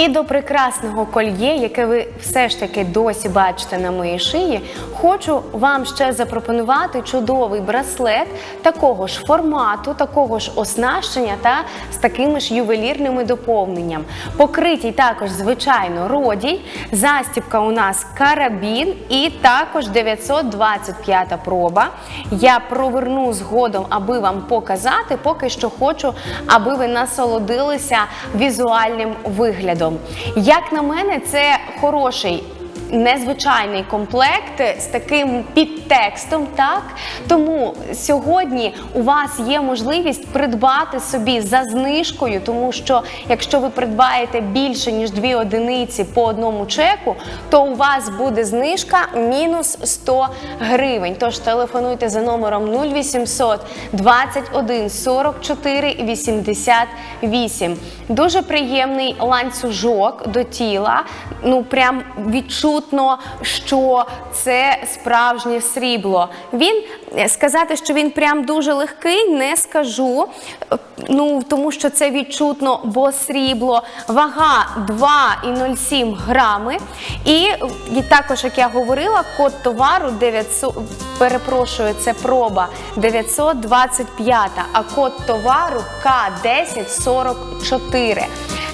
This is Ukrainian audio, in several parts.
І до прекрасного кольє, яке ви все ж таки досі бачите на моїй шиї, хочу вам ще запропонувати чудовий браслет такого ж формату, такого ж оснащення та з такими ж ювелірними доповненням. Покритій також, звичайно, родій. Застібка у нас карабін і також 925 проба. Я проверну згодом, аби вам показати. Поки що хочу, аби ви насолодилися візуальним виглядом. Як на мене, це хороший. Незвичайний комплект з таким підтекстом, так тому сьогодні у вас є можливість придбати собі за знижкою, тому що якщо ви придбаєте більше ніж дві одиниці по одному чеку, то у вас буде знижка мінус 100 гривень. Тож телефонуйте за номером 0800 21 44 88. Дуже приємний ланцюжок до тіла. Ну прям відчутно, що це справжнє срібло. Він е, сказати, що він прям дуже легкий, не скажу. Е, Ну тому що це відчутно, бо срібло. Вага 2,07 грами. І, і також, як я говорила, код товару 900, перепрошую, це проба 925, а код товару К1044.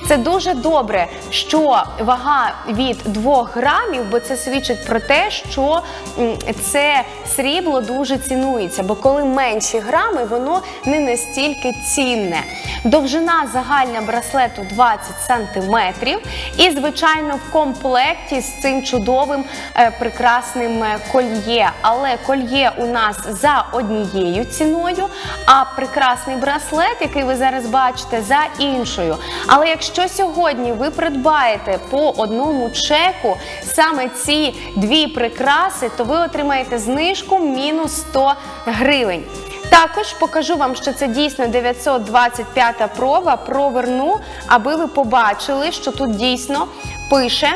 Це дуже добре, що вага від 2 грамів, бо це свідчить про те, що це срібло дуже цінується. Бо коли менші грами, воно не настільки цінне. Довжина загальна браслету 20 сантиметрів. І, звичайно, в комплекті з цим чудовим е, прекрасним е, кольє. Але кольє у нас за однією ціною, а прекрасний браслет, який ви зараз бачите, за іншою. Але якщо сьогодні ви придбаєте по одному чеку саме ці дві прикраси, то ви отримаєте знижку мінус 100 гривень. Також покажу вам, що це дійсно 925 проба. Проверну, аби ви побачили, що тут дійсно пише.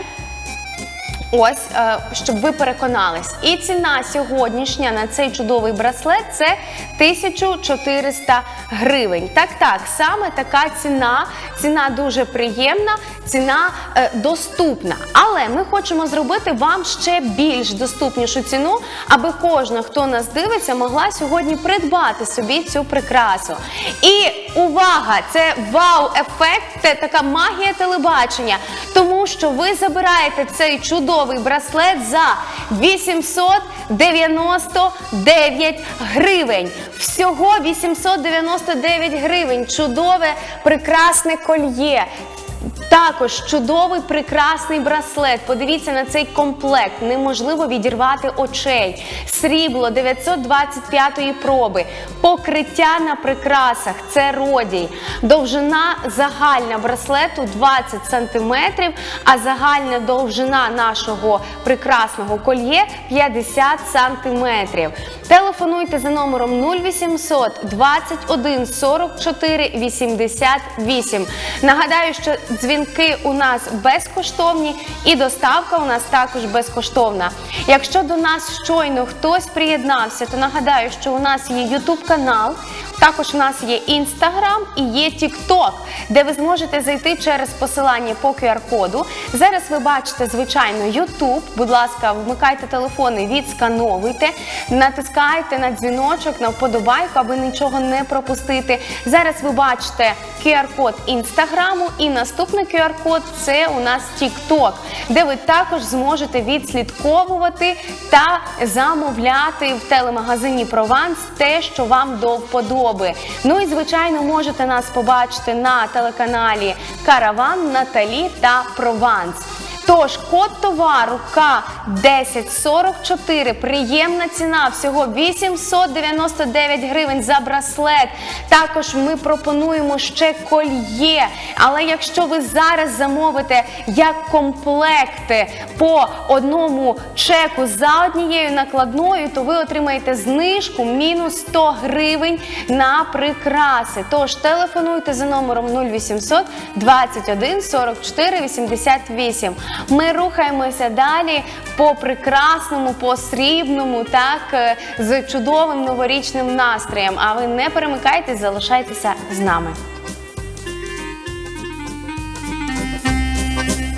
Ось, е, щоб ви переконались. І ціна сьогоднішня на цей чудовий браслет це 1400 гривень. Так, так, саме така ціна. Ціна дуже приємна, ціна е, доступна. Але ми хочемо зробити вам ще більш доступнішу ціну, аби кожна, хто нас дивиться, могла сьогодні придбати собі цю прикрасу. І увага! Це вау-ефект, це така магія телебачення, тому що ви забираєте цей чудовий браслет за 899 гривень. Всього 899 гривень. Чудове, прекрасне кольє. Також чудовий прекрасний браслет. Подивіться на цей комплект. Неможливо відірвати очей. Срібло 925-ї проби. Покриття на прикрасах це родій. Довжина загальна браслету 20 см, а загальна довжина нашого прекрасного кольє 50 см. Телефонуйте за номером 0800 21 44 88. Нагадаю, що дзвінки у нас безкоштовні і доставка у нас також безкоштовна. Якщо до нас щойно хтось приєднався, то нагадаю, що у нас є YouTube канал. Також у нас є Instagram і є TikTok, де ви зможете зайти через посилання по QR-коду. Зараз ви бачите, звичайно, YouTube. Будь ласка, вмикайте телефони, відскановуйте, натискайте на дзвіночок, на вподобайку, аби нічого не пропустити. Зараз ви бачите QR-код Інстаграму і наступний QR-код це у нас TikTok, де ви також зможете відслідковувати та замовляти в телемагазині Прованс те, що вам до вподоби. Ну і звичайно, можете нас побачити на телеканалі Караван, Наталі та Прованс. Тож код товару К1044, приємна ціна, всього 899 гривень за браслет. Також ми пропонуємо ще кольє. Але якщо ви зараз замовите як комплекти по одному чеку за однією накладною, то ви отримаєте знижку мінус 100 гривень на прикраси. Тож телефонуйте за номером 0800 21 44 88. Ми рухаємося далі по прекрасному, по срібному, так е, з чудовим новорічним настроєм. А ви не перемикайтесь, залишайтеся з нами.